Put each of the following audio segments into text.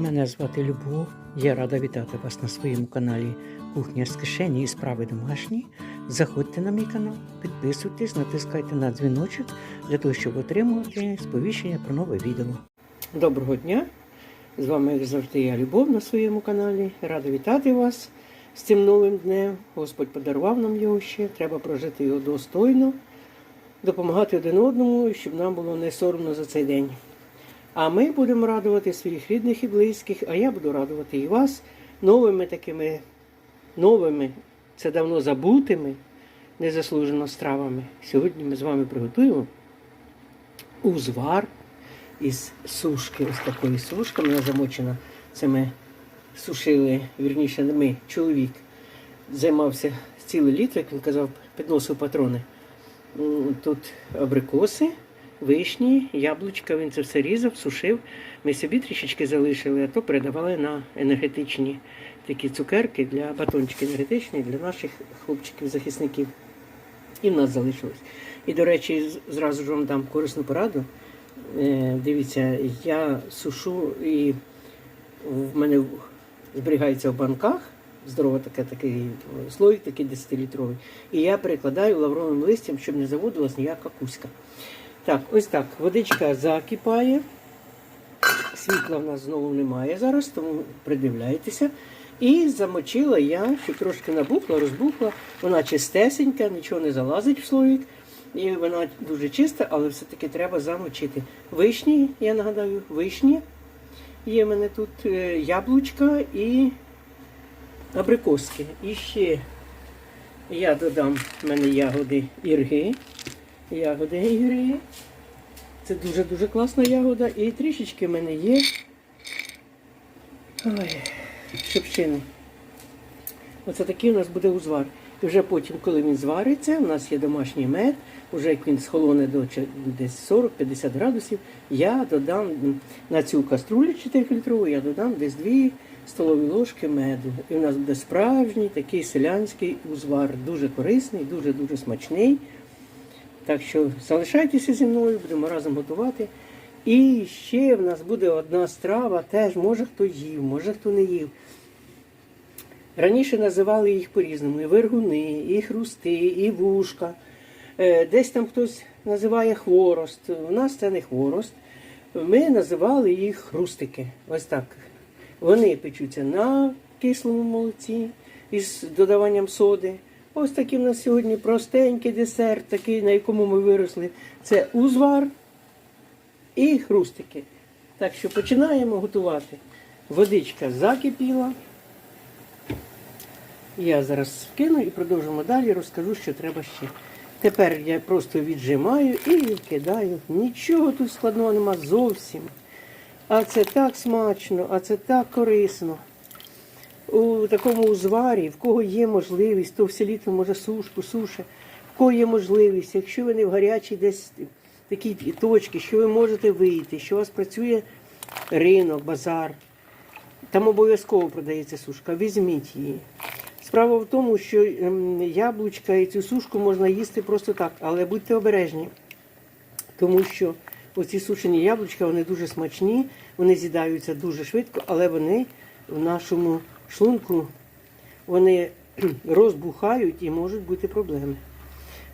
Мене звати Любов. Я рада вітати вас на своєму каналі Кухня з кишені і справи домашні. Заходьте на мій канал, підписуйтесь, натискайте на дзвіночок для того, щоб отримувати сповіщення про нове відео. Доброго дня! З вами як завжди я Любов на своєму каналі. Рада вітати вас з цим новим днем. Господь подарував нам його ще. Треба прожити його достойно, допомагати один одному, щоб нам було не соромно за цей день. А ми будемо радувати своїх рідних і близьких, а я буду радувати і вас новими такими новими, це давно забутими, незаслужено стравами. Сьогодні ми з вами приготуємо узвар із сушки. Ось такої сушки. Вона замочена. Це ми сушили, вірніше, ми, чоловік займався цілий літр, як він казав, підносив патрони. Тут абрикоси, вишні, яблучка, він це все різав, сушив. Ми собі трішечки залишили, а то передавали на енергетичні такі цукерки для батончики енергетичні для наших хлопчиків-захисників. І в нас залишилось. І, до речі, зразу ж вам дам корисну пораду. Е, Дивіться, я сушу і в мене зберігається в банках. Здорово таке, такий слоїк, такий 10-літровий. І я перекладаю лавровим листям, щоб не заводилась ніяка кузька. Так, ось так. Водичка закипає. Світла в нас знову немає зараз, тому придивляйтеся. І замочила я, щоб трошки набухла, розбухла. Вона чистесенька, нічого не залазить в слоїк. І вона дуже чиста, але все-таки треба замочити. Вишні, я нагадаю, вишні. Є в мене тут е, яблучка і абрикоски. І ще я додам в мене ягоди ірги. Ягоди ірги. Це дуже-дуже класна ягода. І трішечки в мене є. Ой, шипшини. Оце такий у нас буде узвар. І вже потім, коли він звариться, у нас є домашній мед, вже як він схолоне до десь 40-50 градусів, я додам на цю каструлю 4-літрову, я додам десь 2 столові ложки меду. І у нас буде справжній такий селянський узвар. Дуже корисний, дуже-дуже смачний. Так що залишайтеся зі мною, будемо разом готувати. І ще в нас буде одна страва, теж може хто їв, може хто не їв. Раніше називали їх по-різному: і вергуни, і хрусти, і вушка. Е, Десь там хтось називає хворост. У нас це не хворост. Ми називали їх хрустики. Ось так. Вони печуться на кислому молоці із додаванням соди. Ось такий у нас сьогодні простенький десерт, такий, на якому ми виросли. Це узвар і хрустики. Так що починаємо готувати. Водичка закипіла. Я зараз скину і продовжимо далі, розкажу, що треба ще. Тепер я просто віджимаю і кидаю. Нічого тут складного нема зовсім. А це так смачно, а це так корисно. У такому узварі, в кого є можливість, то все літо може сушку, суше, в кого є можливість, якщо ви не в гарячій десь такій точці, що ви можете вийти, що у вас працює ринок, базар, там обов'язково продається сушка, візьміть її. Справа в тому, що ем, яблучка і цю сушку можна їсти просто так, але будьте обережні, тому що оці сушені яблучка вони дуже смачні, вони з'їдаються дуже швидко, але вони в нашому шлунку вони розбухають і можуть бути проблеми.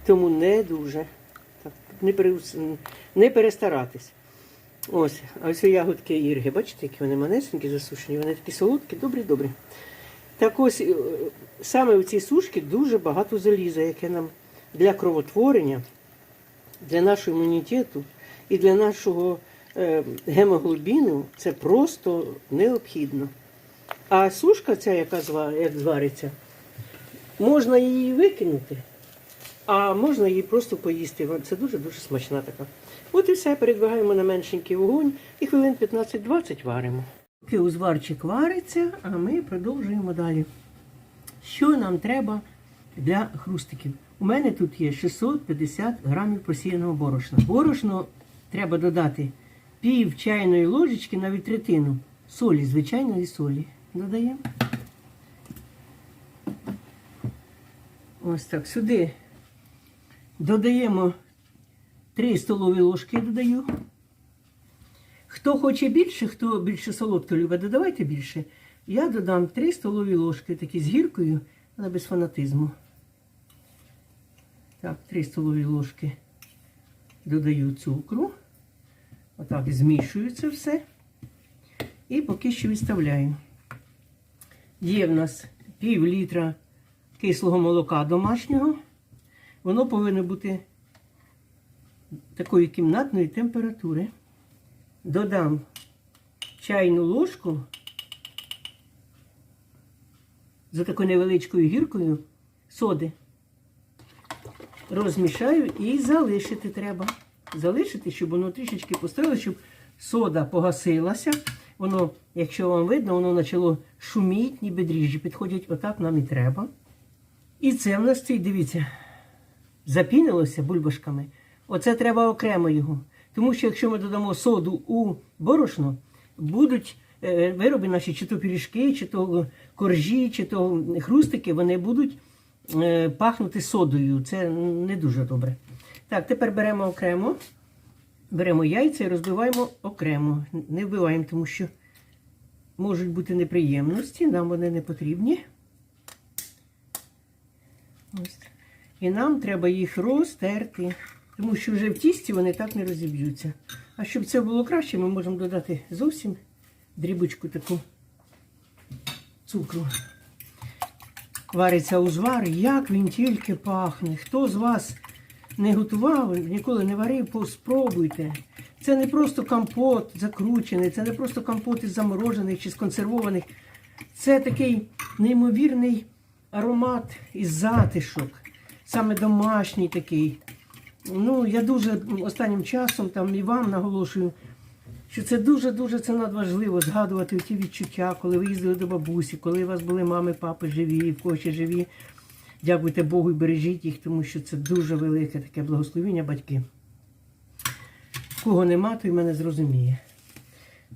Тому не дуже так, не, переус- не перестаратись. Ось, а ось ягодки ірги, бачите, які вони манесенькі засушені, вони такі солодкі, добрі, добрі. Так ось е, саме в цій сушці дуже багато заліза, яке нам для кровотворення, для нашого імунітету і для нашого е, гемоглобіну це просто необхідно. А сушка ця, яка як звариться, можна її викинути, а можна її просто поїсти. Це дуже-дуже смачна така. От і все, передвигаємо на меншенький вогонь і хвилин 15-20 варимо. Поки узварчик вариться, а ми продовжуємо далі. Що нам треба для хрустиків? У мене тут є 650 грамів просіяного борошна. Борошно треба додати пів чайної ложечки, навіть третину солі, звичайної солі. Додаємо. Ось так, сюди додаємо 3 столові ложки додаю. Хто хоче більше, хто більше солодко любить, додавайте більше. Я додам 3 столові ложки, такі з гіркою, але без фанатизму. Так, 3 столові ложки додаю цукру. Отак змішую це все. І поки що відставляю. Є в нас пів літра кислого молока домашнього. Воно повинно бути такої кімнатної температури. Додам чайну ложку за такою невеличкою гіркою соди. Розмішаю і залишити треба. Залишити, щоб воно трішечки постояло, щоб сода погасилася. Воно, якщо вам видно, воно почало шуміти, ніби дріжджі підходять, отак нам і треба. І це в нас цей, дивіться, запінилося бульбашками. Оце треба окремо його. Тому що якщо ми додамо соду у борошно, будуть е, вироби наші, чи то пиріжки, чи то коржі, чи то хрустики, вони будуть е, пахнути содою. Це не дуже добре. Так, тепер беремо окремо, беремо яйця і розбиваємо окремо. Не вбиваємо, тому що можуть бути неприємності, нам вони не потрібні. Ось. І нам треба їх розтерти, тому що вже в тісті вони так не розіб'ються. А щоб це було краще, ми можемо додати зовсім дрібочку таку цукру. Вариться узвар, як він тільки пахне. Хто з вас не готував, ніколи не варив, спробуйте. Це не просто компот закручений, це не просто компот із заморожених чи з консервованих. Це такий неймовірний аромат і затишок, саме домашній такий. Ну, я дуже останнім часом там і вам наголошую, що це дуже-дуже це надважливо згадувати ті відчуття, коли ви їздили до бабусі, коли у вас були мами, папи живі, в живі. Дякуйте Богу і бережіть їх, тому що це дуже велике таке благословіння батьки. Кого нема, той мене зрозуміє.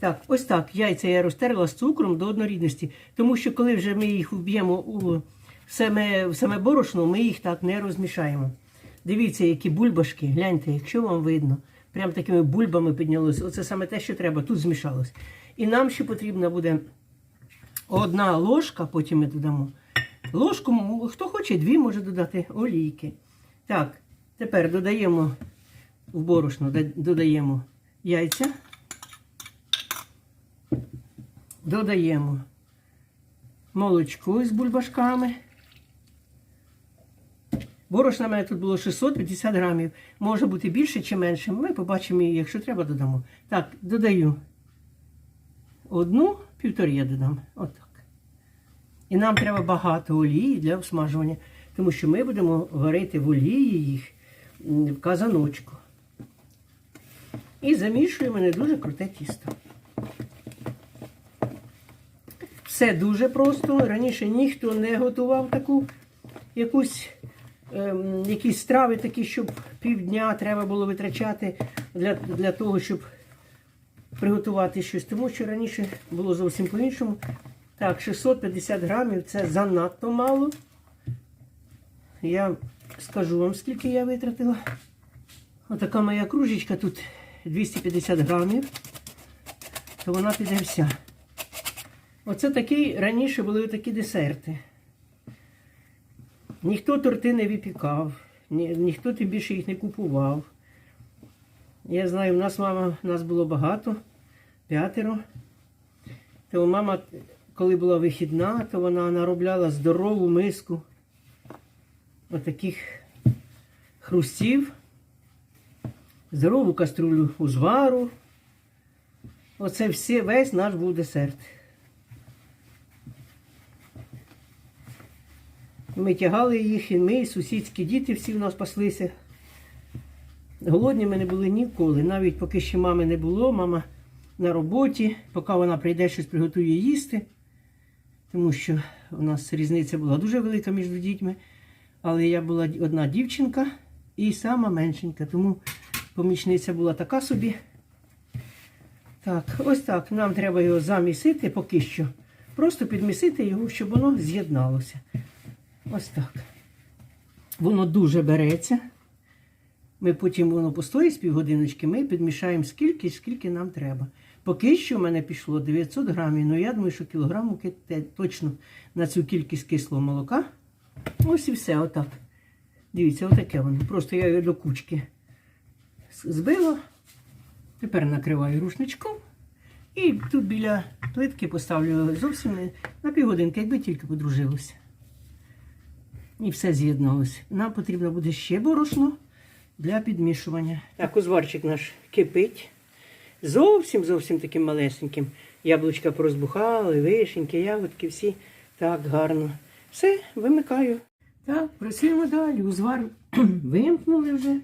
Так, ось так. Яйця я розтерла з цукром до однорідності. Тому що коли вже ми їх вб'ємо у саме, в саме борошно, ми їх так не розмішаємо. Дивіться, які бульбашки, гляньте, якщо вам видно, прям такими бульбами піднялося. Оце саме те, що треба, тут змішалось. І нам ще потрібна буде одна ложка, потім ми додамо. Ложку, хто хоче, дві може додати олійки. Так, тепер додаємо в борошно, додаємо яйця. Додаємо молочко з бульбашками. Борошна в мене тут було 650 грамів. Може бути більше чи менше. Ми побачимо, якщо треба, додамо. Так, додаю одну, півтори я додам. Отак. І нам треба багато олії для обсмажування, тому що ми будемо варити в олії їх в казаночку. І замішуємо не дуже круте тісто. Все дуже просто. Раніше ніхто не готував таку якусь, ем, якісь страви такі, щоб півдня треба було витрачати для, для того, щоб приготувати щось. Тому що раніше було зовсім по-іншому. Так, 650 грамів це занадто мало. Я скажу вам, скільки я витратила. Отака моя кружечка тут 250 грамів. То вона піде вся. Оце такий, раніше були такі десерти. Ніхто торти не випікав, ні, ніхто тим більше їх не купував. Я знаю, в нас мама, нас було багато, п'ятеро. То мама, коли була вихідна, то вона наробляла здорову миску отаких хрустів, здорову каструлю узвару. Оце все, весь наш був десерт. Ми тягали їх, і ми, і сусідські діти всі в нас паслися. Голодні ми не були ніколи. Навіть поки ще мами не було, мама на роботі, поки вона прийде, щось приготує їсти. Тому що у нас різниця була дуже велика між дітьми. Але я була одна дівчинка і сама меншенька, тому помічниця була така собі. Так, ось так. Нам треба його замісити поки що. Просто підмісити його, щоб воно з'єдналося. Ось так. Воно дуже береться. Ми потім воно постоїть з півгодиночки, ми підмішаємо скільки, скільки нам треба. Поки що в мене пішло 900 грамів, але я думаю, що кілограм точно на цю кількість кислого молока. Ось і все, отак. Дивіться, отаке воно. Просто я його до кучки збила. Тепер накриваю рушничком. І тут біля плитки поставлю зовсім на півгодинки, якби тільки подружилося. І все з'єдналося. Нам потрібно буде ще борошно для підмішування. Так, узварчик наш кипить. Зовсім зовсім таким малесеньким. Яблучка порозбухали, вишеньки, ягодки всі так гарно. Все, вимикаю. Так, працюємо далі. Узвар вимкнули вже.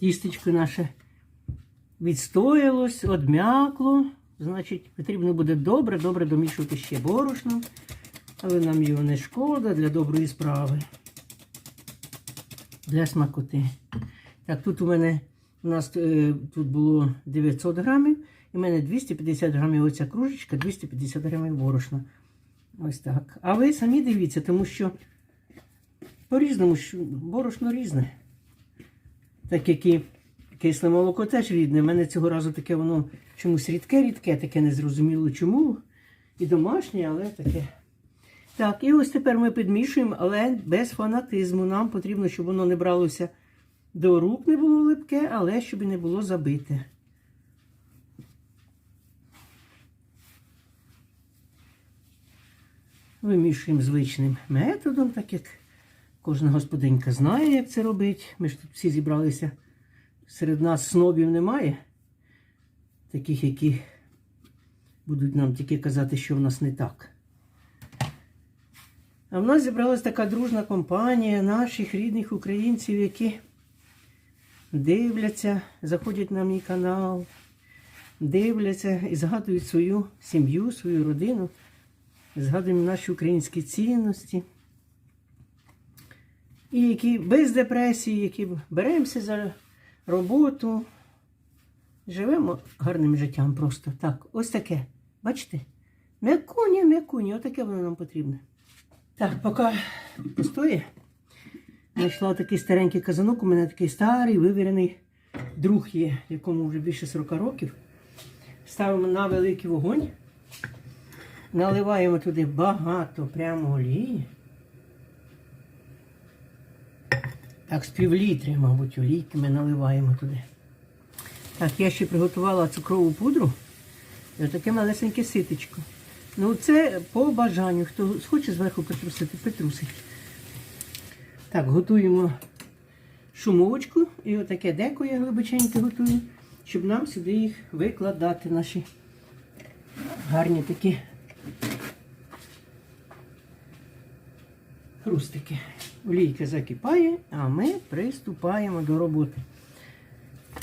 Тістечко наше відстоялось, одм'якло. Значить, потрібно буде добре, добре домішувати ще борошно. Але нам його не шкода для доброї справи. Для смакоти. Так, тут у мене у нас е, тут було 900 грамів, і в мене 250 грамів оця кружечка, 250 грамів борошна. Ось так. А ви самі дивіться, тому що по-різному борошно різне. Так як і кисле молоко теж рідне. У мене цього разу таке воно чомусь рідке-рідке, таке незрозуміло чому. І домашнє, але таке. Так, і ось тепер ми підмішуємо, але без фанатизму. Нам потрібно, щоб воно не бралося до рук, не було липке, але щоб і не було забите. Вимішуємо звичним методом, так як кожна господинька знає, як це робити. Ми ж тут всі зібралися. Серед нас снобів немає. Таких, які будуть нам тільки казати, що в нас не так. А в нас зібралась така дружна компанія наших рідних українців, які дивляться, заходять на мій канал, дивляться і згадують свою сім'ю, свою родину, згадуємо наші українські цінності. І які без депресії, які беремося за роботу, живемо гарним життям просто. Так, ось таке. Бачите? М'якуня, м'якуня, отаке воно нам потрібне. Так, поки постоє, знайшла такий старенький казанок. У мене такий старий, вивірений друг є, якому вже більше 40 років. Ставимо на великий вогонь, наливаємо туди багато прямо олії. Так, з півлітри, мабуть, олійки ми наливаємо туди. Так, я ще приготувала цукрову пудру і отаке малесеньке ситечко. Ну, це по бажанню. Хто хоче зверху притрусити, притрусить. Так, готуємо шумовочку і отаке деко я глибоченьке готую, щоб нам сюди їх викладати, наші гарні такі хрустики. Олійка закипає, а ми приступаємо до роботи.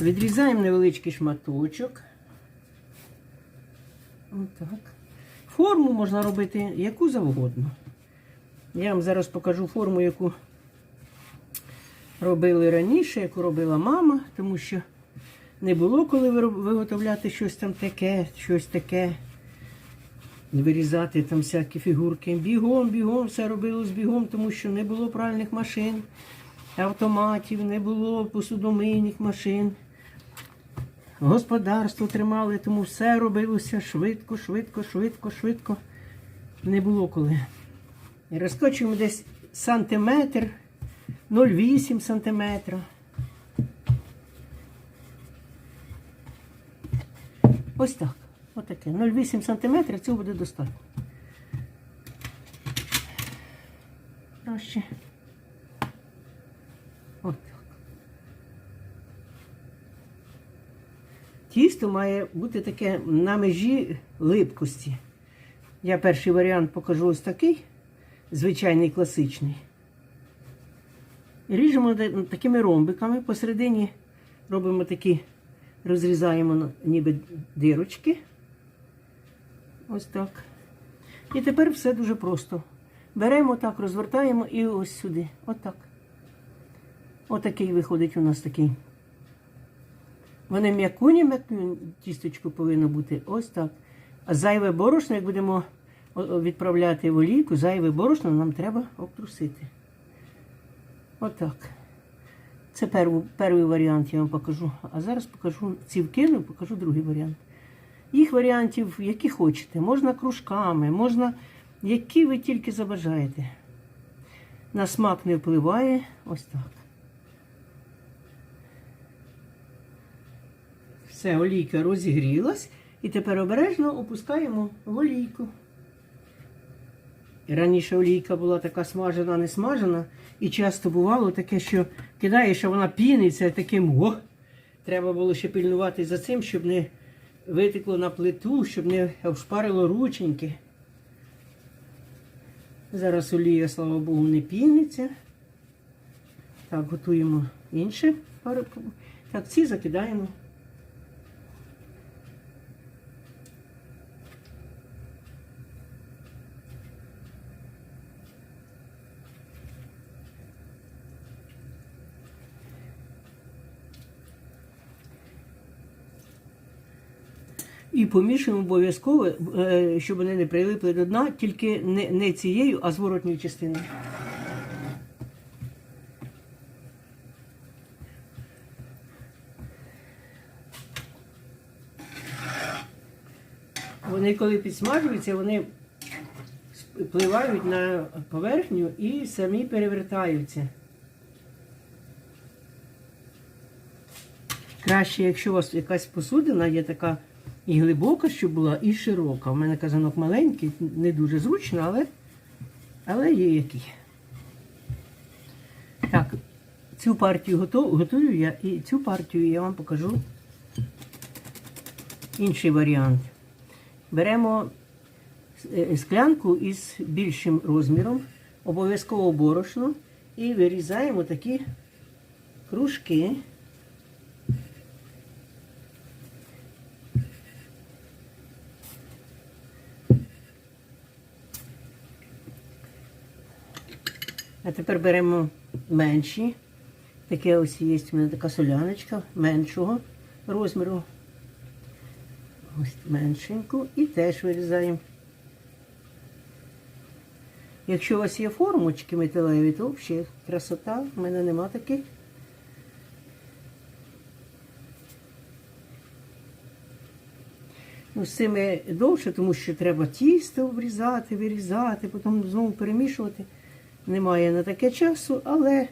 Відрізаємо невеличкий шматочок. Отак. Форму можна робити яку завгодно. Я вам зараз покажу форму, яку робили раніше, яку робила мама, тому що не було коли виготовляти щось там таке, щось таке. Вирізати там всякі фігурки. Бігом, бігом, все робилось бігом, тому що не було пральних машин, автоматів, не було посудомийних машин. Господарство тримали, тому все робилося швидко, швидко, швидко, швидко. Не було коли. Розкочуємо десь сантиметр, 0,8 сантиметра. Ось так. Отаке. 0,8 сантиметра, цього буде достатньо. Краще. От так. Тісто має бути таке на межі липкості. Я перший варіант покажу ось такий, звичайний класичний. Ріжемо такими ромбиками. Посередині робимо такі, розрізаємо ніби дирочки. Ось так. І тепер все дуже просто. Беремо так, розвертаємо і ось сюди. Отак. Отакий виходить у нас такий. Вони м'якуні, м'якуні, тістечко повинно бути ось так. А зайве борошно, як будемо відправляти в олійку, зайве борошно нам треба обтрусити. Отак. Це перший, варіант я вам покажу. А зараз покажу ці вкину, покажу другий варіант. Їх варіантів, які хочете. Можна кружками, можна, які ви тільки забажаєте. На смак не впливає. Ось так. Все, олійка розігрілась. І тепер обережно опускаємо в олійку. Раніше олійка була така смажена, не смажена. І часто бувало таке, що кидаєш, а вона піниться таким о. Треба було ще пильнувати за цим, щоб не витекло на плиту, щоб не обшпарило рученьки. Зараз олія, слава Богу, не піниться. Так, готуємо інше. Так, ці закидаємо. І помішуємо обов'язково, е, щоб вони не прилипли до дна, тільки не, не цією, а зворотньою частиною. Вони коли підсмажуються, вони впливають на поверхню і самі перевертаються. Краще, якщо у вас якась посудина є така і глибока, щоб була, і широка. У мене казанок маленький, не дуже зручно, але, але є який. Так, цю партію готу- готую я і цю партію я вам покажу інший варіант. Беремо е, склянку із більшим розміром, обов'язково борошно, і вирізаємо такі кружки. Тепер беремо менші. Таке ось є у мене така соляночка меншого розміру. Ось меншеньку і теж вирізаємо. Якщо у вас є формочки металеві, то взагалі красота. У мене нема таких. Ну, з цими довше, тому що треба тісто обрізати, вирізати, потім знову перемішувати. Немає на таке часу, але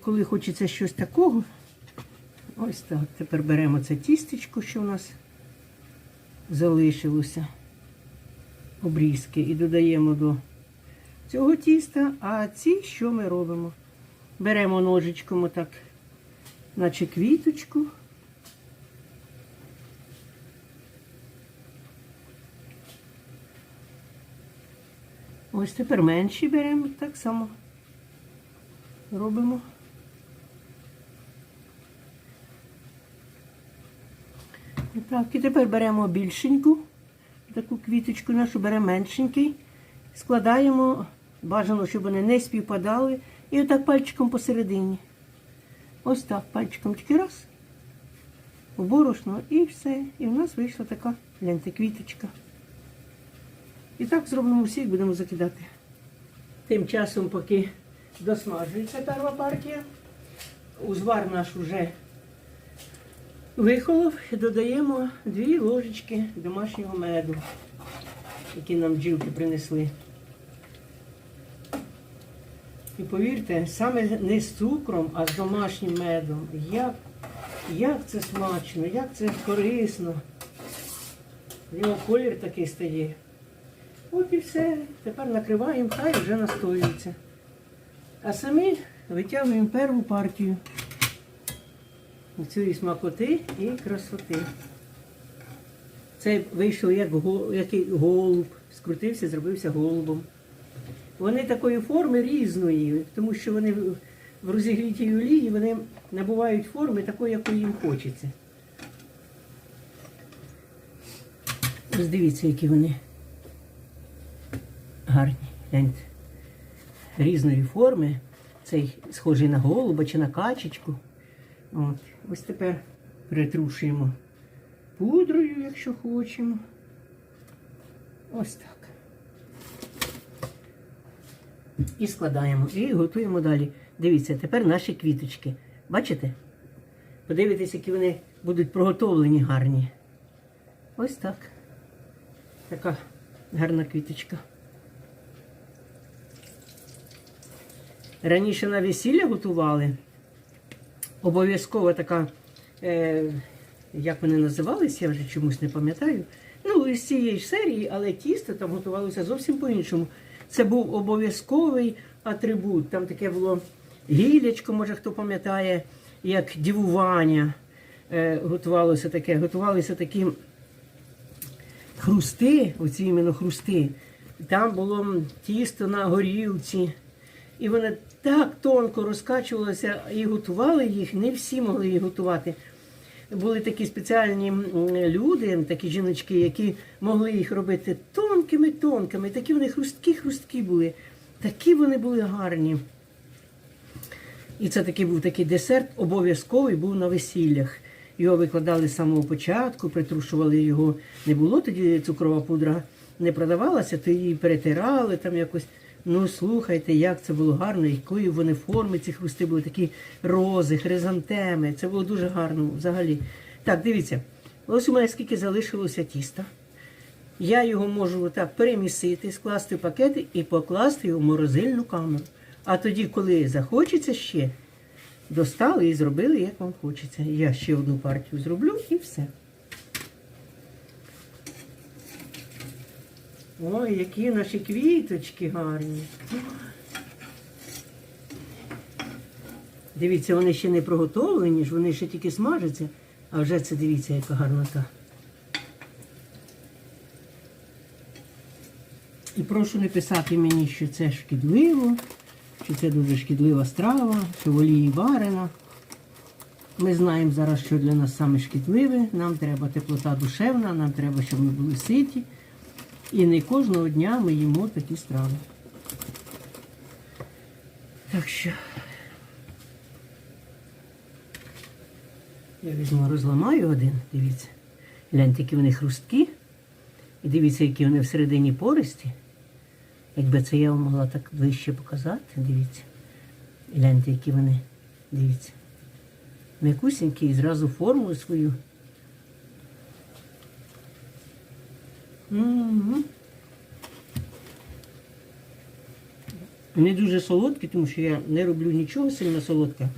коли хочеться щось такого, ось так. Тепер беремо це тістечко, що у нас залишилося, обрізки, і додаємо до цього тіста. А ці що ми робимо? Беремо ножичком отак, наче квіточку. Ось тепер менші беремо, так само робимо. Так, і тепер беремо більшеньку, таку квіточку нашу, беремо меншенький, складаємо, бажано, щоб вони не співпадали, і отак пальчиком посередині. Ось так, пальчиком тільки раз, в борошно і все. І в нас вийшла така гляньте, квіточка. І так зробимо всіх, будемо закидати. Тим часом, поки досмажується перша партія, узвар наш вже вихолов і додаємо дві ложечки домашнього меду, які нам бджілки принесли. І повірте, саме не з цукром, а з домашнім медом. Як, як це смачно, як це корисно. В нього колір такий стає. От і все. Тепер накриваємо, хай вже настоюється. А самі витягуємо першу партію. Цієї смакоти і красоти. Це вийшло як, го- як голуб. Скрутився, зробився голубом. Вони такої форми різної, тому що вони в- розігрітій олії вони набувають форми такої, якої їм хочеться. Ось які вони гарні. Різної форми. Цей схожий на голуба чи на качечку. От. Ось тепер притрушуємо пудрою, якщо хочемо. Ось так. І складаємо. І готуємо далі. Дивіться, тепер наші квіточки. Бачите? Подивитесь, які вони будуть проготовлені гарні. Ось так. Така гарна квіточка. Раніше на весілля готували. Обов'язково така, е, як вони називались, я вже чомусь не пам'ятаю. Ну, із цієї ж серії, але тісто там готувалося зовсім по-іншому. Це був обов'язковий атрибут. Там таке було гілячко, може хто пам'ятає, як дівування. Е, готувалося таке, готувалися такі хрусти, оці іменно хрусти. Там було тісто на горілці. І воно так тонко розкачувалося і готували їх. Не всі могли їх готувати. Були такі спеціальні люди, такі жіночки, які могли їх робити тонкими-тонкими. Такі вони хрусткі-хрусткі були. Такі вони були гарні. І це такий був такий десерт, обов'язковий був на весіллях. Його викладали з самого початку, притрушували його. Не було тоді цукрова пудра, не продавалася, то її перетирали там якось. Ну, слухайте, як це було гарно, якої вони форми ці хрусти були, такі рози, хризантеми. Це було дуже гарно взагалі. Так, дивіться, ось у мене скільки залишилося тіста. Я його можу так перемісити, скласти в пакети і покласти його в морозильну камеру. А тоді, коли захочеться ще, достали і зробили, як вам хочеться. Я ще одну партію зроблю і все. Ой, які наші квіточки гарні. Дивіться, вони ще не проготовлені, вони ще тільки смажаться, а вже це дивіться, яка гарнота. І прошу не писати мені, що це шкідливо, що це дуже шкідлива страва, що в олії варена. Ми знаємо зараз, що для нас саме шкідливе. Нам треба теплота душевна, нам треба, щоб ми були ситі. І не кожного дня ми їмо такі страви. Так що я візьму, розламаю один, дивіться. Гляньте, які вони хрусткі. І дивіться, які вони всередині пористі. Якби це я вам могла так ближче показати, дивіться. Гляньте, які вони, дивіться. М'якусінькі і зразу форму свою. Не дуже солодкі, тому що я не роблю нічого сильно солодке.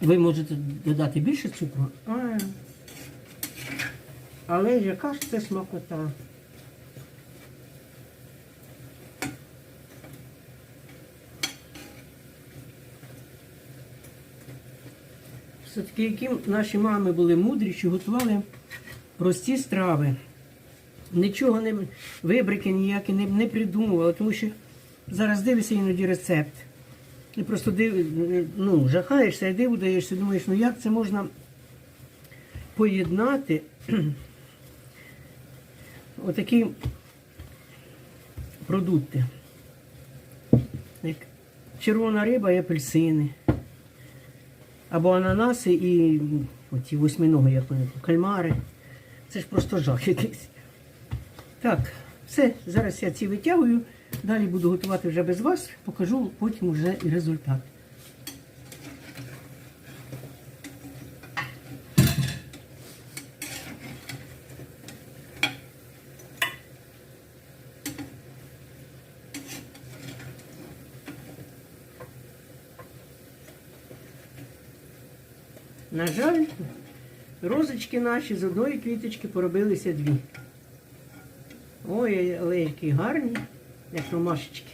Ви можете додати більше цукру. А, але яка ж це смакота? Все-таки які наші мами були мудрі, що готували прості страви. Нічого не вибрики ніякі не, не придумували, тому що зараз дивишся іноді рецепт. І просто див, ну, жахаєшся і диву думаєш, ну як це можна поєднати отакі продукти. Як червона риба і апельсини. Або ананаси і оті восьминоги, як вони, кальмари. Це ж просто жах якийсь. Так, все, зараз я ці витягую. Далі буду готувати вже без вас, покажу потім вже і результат. На жаль, розочки наші з одної квіточки поробилися дві. Ой, але які гарні, як ромашечки.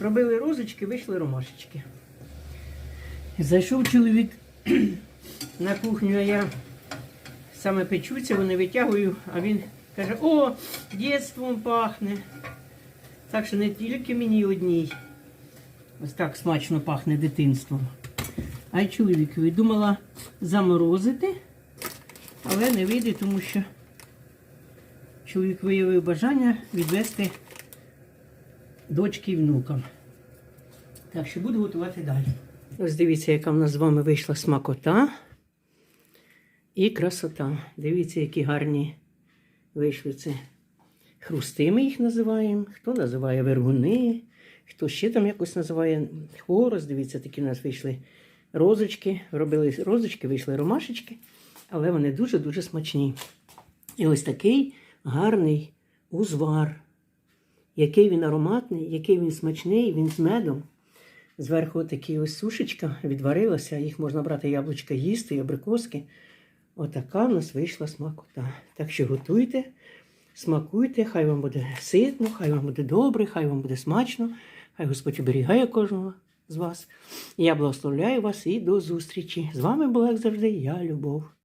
Робили розочки, вийшли ромашечки. Зайшов чоловік на кухню, а я саме печуться, вони витягую, а він каже, о, дєтством пахне. Так що не тільки мені одній. Ось так смачно пахне дитинством. А й чоловікові думала заморозити, але не вийде, тому що чоловік виявив бажання відвести дочки і внукам. Так що буду готувати далі. Ось дивіться, яка в нас з вами вийшла смакота і красота. Дивіться, які гарні вийшли це. Хрусти ми їх називаємо, хто називає вергуни, хто ще там якось називає хворост. Дивіться, такі в нас вийшли розочки. Робили розочки, вийшли ромашечки, але вони дуже-дуже смачні. І ось такий гарний узвар. Який він ароматний, який він смачний, він з медом. Зверху такі ось сушечка відварилася, їх можна брати яблучка їсти, і абрикоски. Отака в нас вийшла смакота. Так що готуйте, смакуйте, хай вам буде ситно, хай вам буде добре, хай вам буде смачно, хай Господь оберігає кожного з вас. Я благословляю вас і до зустрічі. З вами була, як завжди, я, Любов.